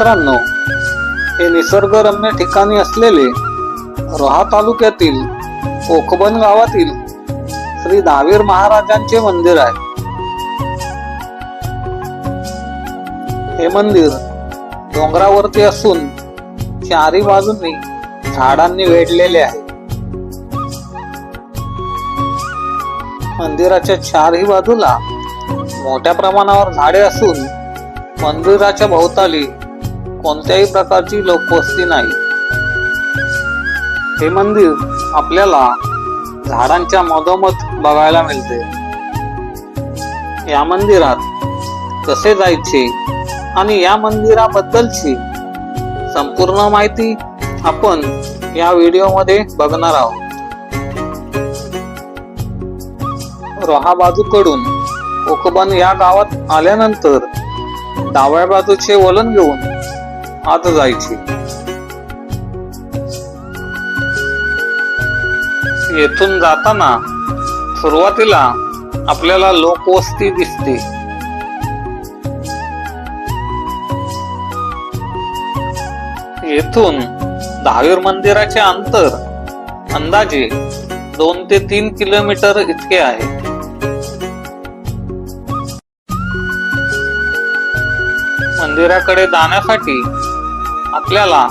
मित्रांनो हे निसर्गरम्य ठिकाणी असलेले रोहा तालुक्यातील ओखबन गावातील श्री दावीर महाराजांचे मंदिर आहे. हे मंदिर डोंगरावरती असून चारी बाजूंनी झाडांनी वेढलेले आहे. मंदिराच्या चारही बाजूला मोठ्या प्रमाणावर झाडे असून मंदिराच्या भोवताली कोणत्याही प्रकारची लोकवस्ती नाही. हे मंदिर आपल्याला झाडांच्या मधोमध बघायला मिळते. या मंदिरात कसे जायचे आणि या मंदिराबद्दलची संपूर्ण माहिती आपण या व्हिडिओमध्ये बघणार आहोत. रोहा बाजूकडून कोकबन या गावात आल्यानंतर डाव्या बाजूचे वलन घेऊन आत जायचे. येथून जाताना सुरुवातीला आपल्याला लोकवस्ती दिसते. येथून दहावीर मंदिराचे अंतर अंदाजे दोन ते तीन किलोमीटर इतके आहे. मंदिराकडे जाण्यासाठी आपल्याला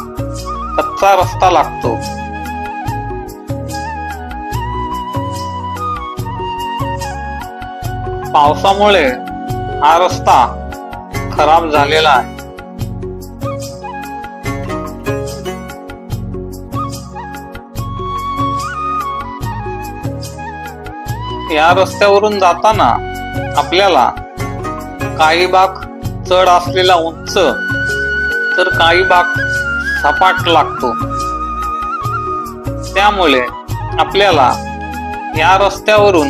कच्चा रस्ता लागतो. पावसामुळे हा रस्ता खराब झालेला आहे. या रस्त्यावरून जाताना आपल्याला काही भाग चढ असलेला उंच तर काही भाग सपाट लागतो. त्यामुळे आपल्याला या रस्त्यावरून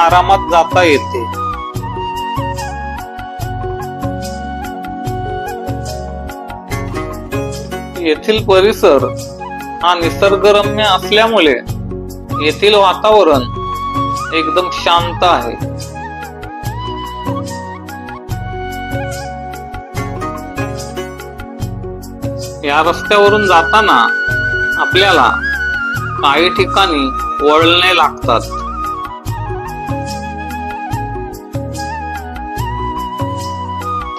आरामात जाता येते. येथील परिसर हा निसर्गरम्य असल्यामुळे येथील वातावरण एकदम शांत आहे. या रस्त्यावरून जाताना आपल्याला काही ठिकाणी वळणे लागतात.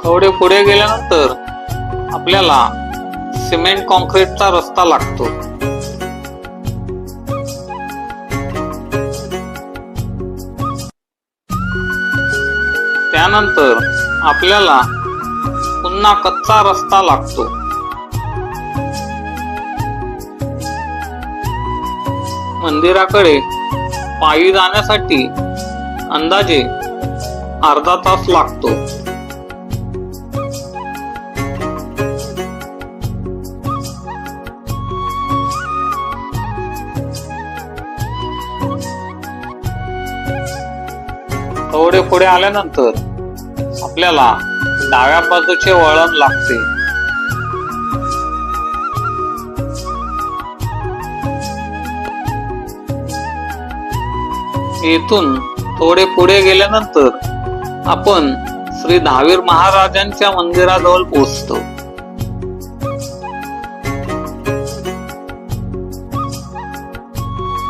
थोडे पुढे गेल्यानंतर आपल्याला सिमेंट कॉन्क्रीटचा रस्ता लागतो. त्यानंतर आपल्याला पुन्हा कच्चा रस्ता लागतो. मंदिराकडे पायी जाण्यासाठी अंदाजे अर्धा तास लागतो. थोडे पुढे आल्यानंतर आपल्याला डाव्या बाजूचे वळण लागते. येथून थोडे पुढे गेल्यानंतर आपण श्री दहावीर महाराजांच्या मंदिराजवळ पोहोचतो.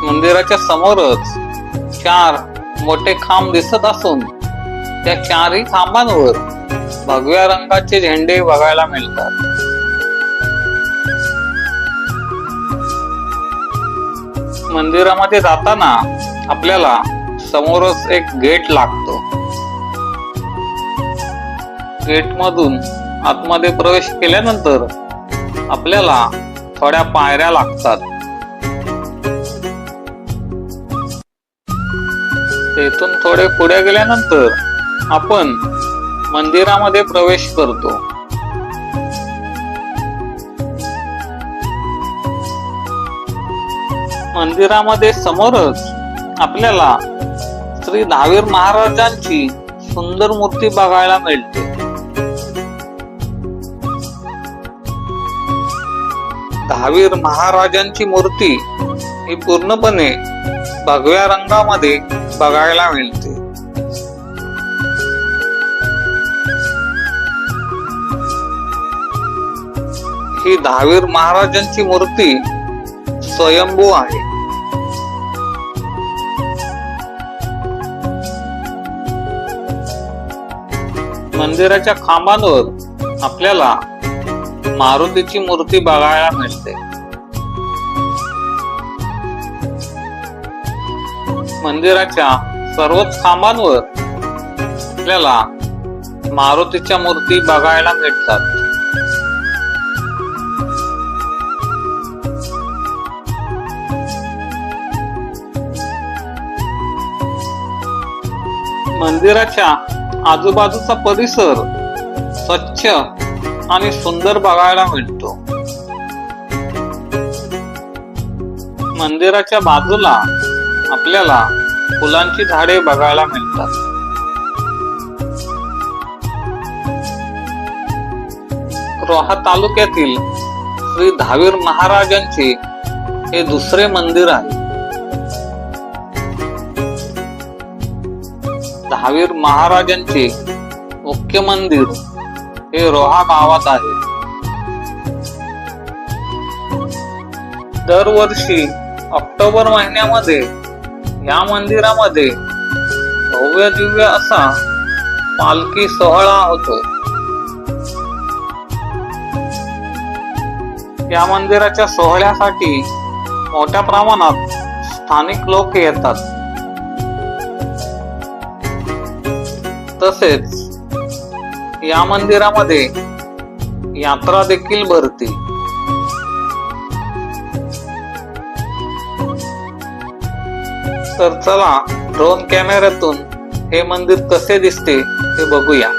मंदिराच्या समोरच चार मोठे खांब दिसत असून त्या चारही खांबांवर भगव्या रंगाचे झेंडे बघायला मिळतात. मंदिरामध्ये जाताना आपल्याला समोरच एक गेट लागतो. गेट मधून आतमध्ये प्रवेश केल्यानंतर आपल्याला थोड्या पायऱ्या लागतात. तेथून थोडे पुढे गेल्यानंतर आपण मंदिरामध्ये प्रवेश करतो. मंदिरामध्ये समोरच आपल्याला श्री दहावीर महाराजांची सुंदर मूर्ती बघायला मिळते. दहावीर महाराजांची मूर्ती ही पूर्णपणे भगव्या रंगामध्ये बघायला मिळते. ही दहावीर महाराजांची मूर्ती स्वयंभू आहे. मंदिराच्या खांबांवर आपल्याला मारुतीची मूर्ती बघायला मिळते. मंदिराच्या सर्वच खांबांवर आपल्याला मारुतीच्या मूर्ती बघायला मिळतात. मंदिराच्या आजूबाजूचा परिसर स्वच्छ आणि सुंदर बघायला मिळतो. मंदिराच्या बाजूला आपल्याला फुलांची झाडे बघायला मिळतात. रोहा तालुक्यातील श्री धावीर महाराजांचे हे दुसरे मंदिर आहे. महावीर महाराजांचे मुख्य मंदिर हे रोहा गावात आहे. दरवर्षी ऑक्टोबर महिन्यामध्ये या मंदिरामध्ये भव्य दिव्य असा पालखी सोहळा होतो. या मंदिराच्या सोहळ्यासाठी मोठ्या प्रमाणात स्थानिक लोक येतात. तसेच या मंदिरामध्ये यात्रा देखील भरते. तर चला ड्रोन कॅमेऱ्यातून हे मंदिर कसे दिसते ते बघूया.